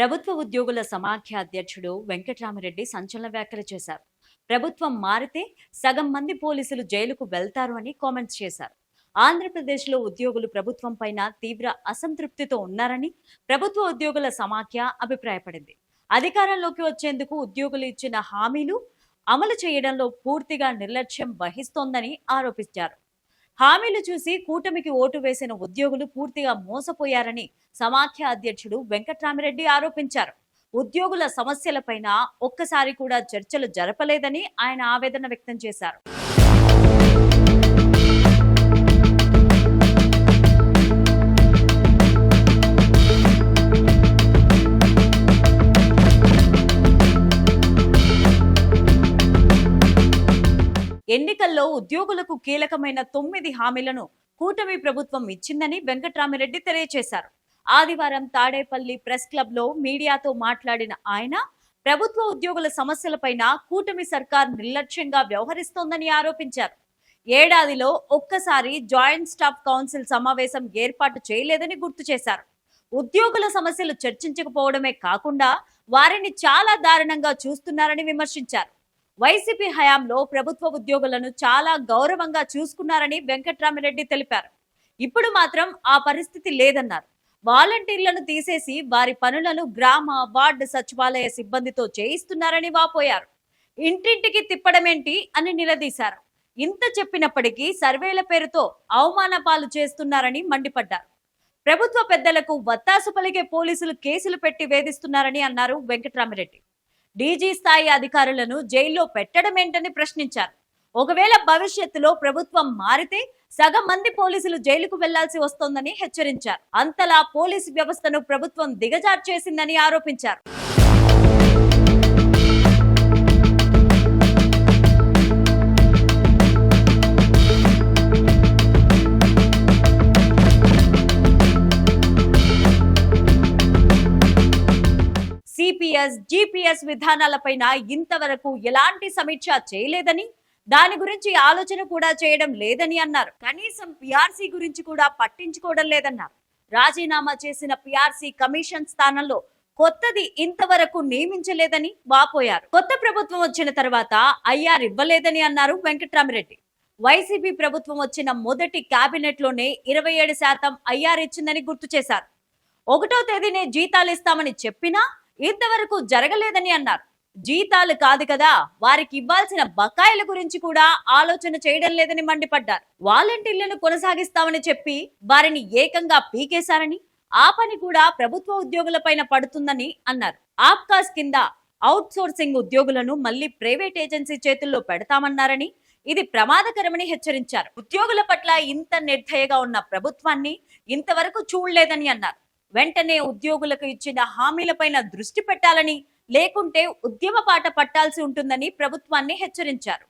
ప్రభుత్వ ఉద్యోగుల సమాఖ్య అధ్యక్షుడు వెంకట్రామరెడ్డి సంచలన వ్యాఖ్యలు చేశారు. ప్రభుత్వం మారితే సగం మంది పోలీసులు జైలుకు వెళ్తారు అని కామెంట్స్ చేశారు. ఆంధ్రప్రదేశ్లో ఉద్యోగులు ప్రభుత్వం పైన తీవ్ర అసంతృప్తితో ఉన్నారని ప్రభుత్వ ఉద్యోగుల సమాఖ్య అభిప్రాయపడింది. అధికారంలోకి వచ్చేందుకు ఉద్యోగులు ఇచ్చిన హామీలు అమలు చేయడంలో పూర్తిగా నిర్లక్ష్యం వహిస్తోందని ఆరోపించారు. హామీలు చూసి కూటమికి ఓటు వేసిన ఉద్యోగులు పూర్తిగా మోసపోయారని సమాఖ్య అధ్యక్షుడు వెంకట్రామిరెడ్డి ఆరోపించారు. ఉద్యోగుల సమస్యలపైన ఒక్కసారి కూడా చర్చలు జరపలేదని ఆయన ఆవేదన వ్యక్తం చేశారు. ఎన్నికల్లో ఉద్యోగులకు కీలకమైన తొమ్మిది హామీలను కూటమి ప్రభుత్వం ఇచ్చిందని వెంకట్రామిరెడ్డి తెలియజేశారు ఆదివారం తాడేపల్లి ప్రెస్ క్లబ్లో మీడియాతో మాట్లాడిన ఆయన ప్రభుత్వ ఉద్యోగుల సమస్యలపైన కూటమి సర్కార్ నిర్లక్ష్యంగా వ్యవహరిస్తోందని ఆరోపించారు. ఏడాదిలో ఒక్కసారి జాయింట్ స్టాఫ్ కౌన్సిల్ సమావేశం ఏర్పాటు చేయలేదని గుర్తు చేశారు. ఉద్యోగుల సమస్యలు చర్చించకపోవడమే కాకుండా వారిని చాలా దారుణంగా చూస్తున్నారని విమర్శించారు. వైసీపీ హయాంలో ప్రభుత్వ ఉద్యోగులను చాలా గౌరవంగా చూసుకున్నారని వెంకట్రామిరెడ్డి తెలిపారు. ఇప్పుడు మాత్రం ఆ పరిస్థితి లేదన్నారు. వాలంటీర్లను తీసేసి వారి పనులను గ్రామ వార్డు సచివాలయ సిబ్బందితో చేయిస్తున్నారని వాపోయారు. ఇంటింటికి తిప్పడమేంటి అని నిలదీశారు. ఇంత చెప్పినప్పటికీ సర్వేల పేరుతో అవమాన పాలు చేస్తున్నారని మండిపడ్డారు. ప్రభుత్వ పెద్దలకు వత్తాసు పలికే పోలీసులు కేసులు పెట్టి వేధిస్తున్నారని అన్నారు వెంకట్రామిరెడ్డి. డీజీ స్థాయి అధికారులను జైల్లో పెట్టడమేంటని ప్రశ్నించారు. ఒకవేళ భవిష్యత్తులో ప్రభుత్వం మారితే సగం మంది పోలీసులు జైలుకు వెళ్ళాల్సి వస్తోందని హెచ్చరించారు. అంతలా పోలీసు వ్యవస్థను ప్రభుత్వం దిగజార్చేసిందని ఆరోపించారు. సిపిఎస్ జిపిఎస్ విధానాలపైన ఇంతవరకు ఎలాంటి సమీక్ష చేయలేదని దాని గురించి ఆలోచన కూడా చేయడం లేదని అన్నారు. కనీసం పిఆర్సీ గురించి కూడా పట్టించుకోవడం లేదన్నారు. రాజీనామా చేసిన పిఆర్సీ కమిషన్ స్థానంలో కొత్తది ఇంతవరకు నియమించలేదని వాపోయారు. కొత్త ప్రభుత్వం వచ్చిన తర్వాత ఐఆర్ ఇవ్వలేదని అన్నారు వెంకట్రామిరెడ్డి. వైసీపీ ప్రభుత్వం వచ్చిన మొదటి కేబినెట్లోనే ఇరవై ఏడు శాతం ఐఆర్ ఇచ్చిందని గుర్తు చేశారు. ఒకటో తేదీనే జీతాలు ఇస్తామని చెప్పినా ఇంతవరకు జరగలేదని అన్నారు. జీతాలు కాదు కదా వారికి ఇవ్వాల్సిన బకాయిల గురించి కూడా ఆలోచన చేయడం లేదని మండిపడ్డారు. వాలంటీర్లను కొనసాగిస్తామని చెప్పి వారిని ఏకంగా పీకేశారని ఆ పని కూడా ప్రభుత్వ ఉద్యోగులపైన పడుతుందని అన్నారు. ఆప్కాస్ కింద అవుట్ సోర్సింగ్ ఉద్యోగులను మళ్ళీ ప్రైవేట్ ఏజెన్సీ చేతుల్లో పెడతామన్నారని ఇది ప్రమాదకరమని హెచ్చరించారు. ఉద్యోగుల పట్ల ఇంత నిర్దయగా ఉన్న ప్రభుత్వాన్ని ఇంతవరకు చూడలేదని అన్నారు. వెంటనే ఉద్యోగులకు ఇచ్చిన హామీలపైన దృష్టి పెట్టాలని లేకుంటే ఉద్యమ పాట పట్టాల్సి ఉంటుందని ప్రభుత్వాన్ని హెచ్చరించారు.